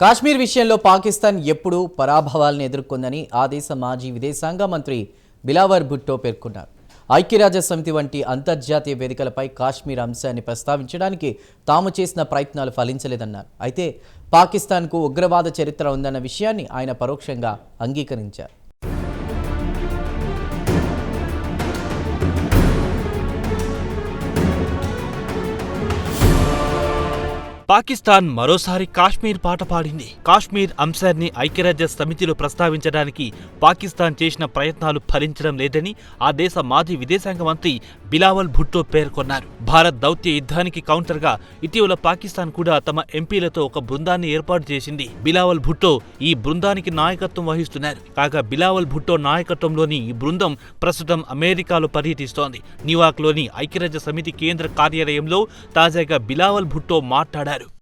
కాశ్మీర్ విషయంలో పాకిస్తాన్ ఎప్పుడూ పరాభవాలను ఎదుర్కొందని ఆ దేశ మాజీ విదేశాంగ మంత్రి బిలావర్ భుట్టో పేర్కొన్నారు. ఐక్యరాజ్య సమితి వంటి అంతర్జాతీయ వేదికలపై కాశ్మీర్ అంశాన్ని ప్రస్తావించడానికి తాము చేసిన ప్రయత్నాలు ఫలించలేదన్నారు. అయితే పాకిస్తాన్కు ఉగ్రవాద చరిత్ర ఉందన్న విషయాన్ని ఆయన పరోక్షంగా అంగీకరించారు. పాకిస్తాన్ మరోసారి కాశ్మీర్ పాట పాడింది. కాశ్మీర్ అంశాన్ని ఐక్యరాజ్య సమితిలో ప్రస్తావించడానికి పాకిస్తాన్ చేసిన ప్రయత్నాలు ఫలించడం లేదని ఆ దేశ మాజీ విదేశాంగ మంత్రి బిలావల్ భుట్టో పేర్కొన్నారు. భారత్ దౌత్య యుద్ధానికి కౌంటర్గా ఇటీవల పాకిస్తాన్ కూడా తమ ఎంపీలతో ఒక బృందాన్ని ఏర్పాటు చేసింది. బిలావల్ భుట్టో ఈ బృందానికి నాయకత్వం వహిస్తున్నారు. కాగా బిలావల్ భుట్టో నాయకత్వంలోని ఈ బృందం ప్రస్తుతం అమెరికాలో పర్యటిస్తోంది. న్యూయార్క్లోని ఐక్యరాజ్య సమితి కేంద్ర కార్యాలయంలో తాజాగా బిలావల్ భుట్టో మాట్లాడారు.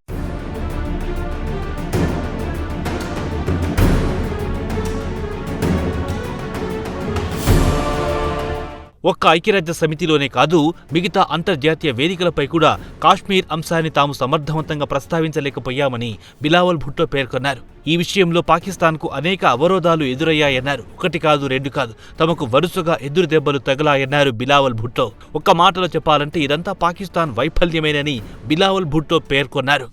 ఒక్క ఐక్యరాజ్య సమితిలోనే కాదు మిగతా అంతర్జాతీయ వేదికలపై కూడా కాశ్మీర్ అంశాన్ని తాము సమర్థవంతంగా ప్రస్తావించలేకపోయామని బిలావల్ భుట్టో పేర్కొన్నారు. ఈ విషయంలో పాకిస్తాన్కు అనేక అవరోధాలు ఎదురయ్యాయన్నారు. ఒకటి కాదు రెండు కాదు తమకు వరుసగా ఎదురు దెబ్బలు తగలాయన్నారు బిలావల్ భుట్టో ఒక్క మాటలో చెప్పాలంటే ఇదంతా పాకిస్తాన్ వైఫల్యమేనని బిలావల్ భుట్టో పేర్కొన్నారు.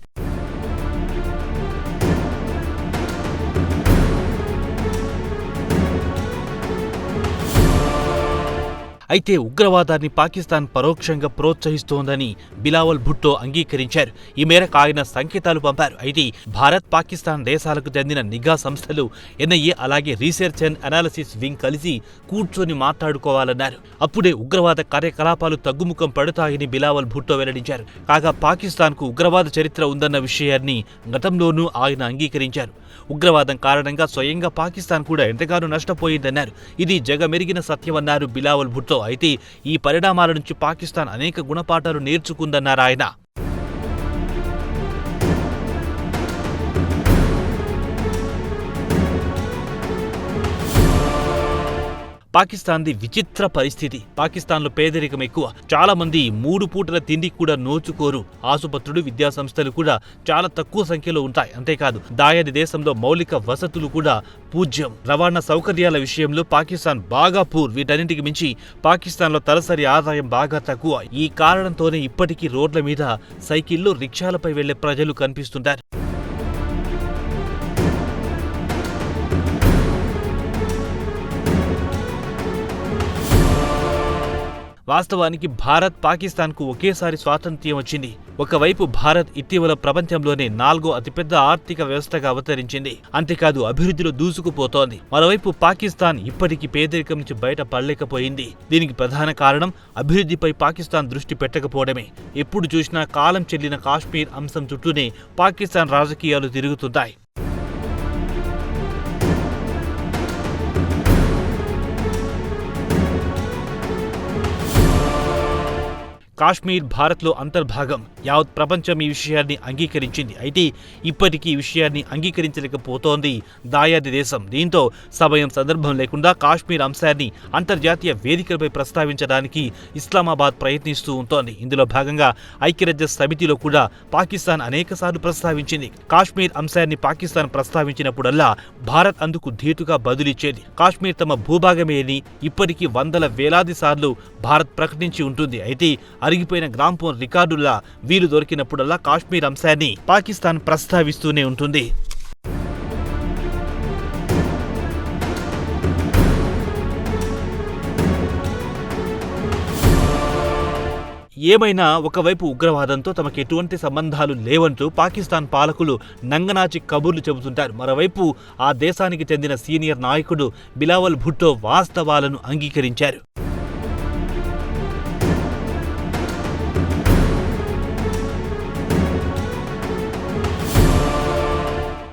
అయితే ఉగ్రవాదాన్ని పాకిస్తాన్ పరోక్షంగా ప్రోత్సహిస్తోందని బిలావల్ భుట్టో అంగీకరించారు. ఈ మేరకు ఆయన సంకేతాలు పంపారు. అయితే భారత్ పాకిస్తాన్ దేశాలకు చెందిన నిఘా సంస్థలు ఎన్ఐఏ అలాగే రీసెర్చ్ అండ్ అనాలిసిస్ వింగ్ కలిసి కూర్చొని మాట్లాడుకోవాలన్నారు. అప్పుడే ఉగ్రవాద కార్యకలాపాలు తగ్గుముఖం పడతాయని బిలావల్ భుట్టో వెల్లడించారు. కాగా పాకిస్తాన్కు ఉగ్రవాద చరిత్ర ఉందన్న విషయాన్ని గతంలోనూ ఆయన అంగీకరించారు. ఉగ్రవాదం కారణంగా స్వయంగా పాకిస్తాన్ కూడా ఎంతగానో నష్టపోయిందన్నారు. ఇది జగమెరిగిన సత్యమన్నారు బిలావల్ భుట్టో. అయితే ఈ పరిణామాల నుంచి పాకిస్తాన్ అనేక గుణపాఠాలు నేర్చుకుందన్నారు ఆయన పాకిస్తాన్ది విచిత్ర పరిస్థితి. పాకిస్తాన్లో పేదరికం ఎక్కువ. చాలా మంది మూడు పూటల తిండి కూడా నోచుకోరు. ఆసుపత్రులు విద్యాసంస్థలు కూడా చాలా తక్కువ సంఖ్యలో ఉంటాయి. అంతేకాదు దాయాది దేశంలో మౌలిక వసతులు కూడా పూజ్యం. రవాణా సౌకర్యాల విషయంలో పాకిస్తాన్ బాగా పూర్. వీటన్నింటికి మించి పాకిస్తాన్లో తలసరి ఆదాయం బాగా తక్కువ. ఈ కారణంతోనే ఇప్పటికీ రోడ్ల మీద సైకిళ్ళు రిక్షాలపై వెళ్ళే ప్రజలు కనిపిస్తుంటారు. వాస్తవానికి భారత్ పాకిస్తాన్కు ఒకేసారి స్వాతంత్ర్యం వచ్చింది. ఒకవైపు భారత్ ఇటీవల ప్రపంచంలోనే నాలుగో అతిపెద్ద ఆర్థిక వ్యవస్థగా అవతరించింది. అంతేకాదు అభివృద్ధిలో దూసుకుపోతోంది. మరోవైపు పాకిస్తాన్ ఇప్పటికీ పేదరికం నుంచి బయట పడలేకపోయింది. దీనికి ప్రధాన కారణం అభివృద్ధిపై పాకిస్తాన్ దృష్టి పెట్టకపోవడమే. ఎప్పుడు చూసినా కాలం చెల్లిన కాశ్మీర్ అంశం చుట్టూనే పాకిస్తాన్ రాజకీయాలు తిరుగుతుంటాయి కాశ్మీర్ భారత్లో అంతర్భాగం యావత్ ప్రపంచం ఈ విషయాన్ని అంగీకరించింది. అయితే ఇప్పటికీ ఈ విషయాన్ని అంగీకరించలేకపోతోంది దాయాది దేశం. దీంతో సమయం సందర్భం లేకుండా కాశ్మీర్ అంశాన్ని అంతర్జాతీయ వేదికలపై ప్రస్తావించడానికి ఇస్లామాబాద్ ప్రయత్నిస్తూ ఉంటోంది. ఇందులో భాగంగా ఐక్యరాజ్య సమితిలో కూడా పాకిస్తాన్ అనేకసార్లు ప్రస్తావించింది. కాశ్మీర్ అంశాన్ని పాకిస్తాన్ ప్రస్తావించినప్పుడల్లా భారత్ అందుకు ధీటుగా బదులిచ్చేది. కాశ్మీర్ తమ భూభాగమే అని ఇప్పటికీ వందల వేలాది సార్లు భారత్ ప్రకటించి ఉంటుంది. అయితే అరిగిపోయిన గ్రాంఫోన్ రికార్డుల్లా వీలు దొరికినప్పుడల్లా కాశ్మీర్ అంశాన్ని పాకిస్తాన్ ప్రస్తావిస్తూనే ఉంటుంది. ఏమైనా ఒకవైపు ఉగ్రవాదంతో తమకు ఎటువంటి సంబంధాలు లేవంటూ పాకిస్తాన్ పాలకులు నంగనాచి కబుర్లు చెబుతుంటారు. మరోవైపు ఆ దేశానికి చెందిన సీనియర్ నాయకుడు బిలావల్ భుట్టో వాస్తవాలను అంగీకరించారు.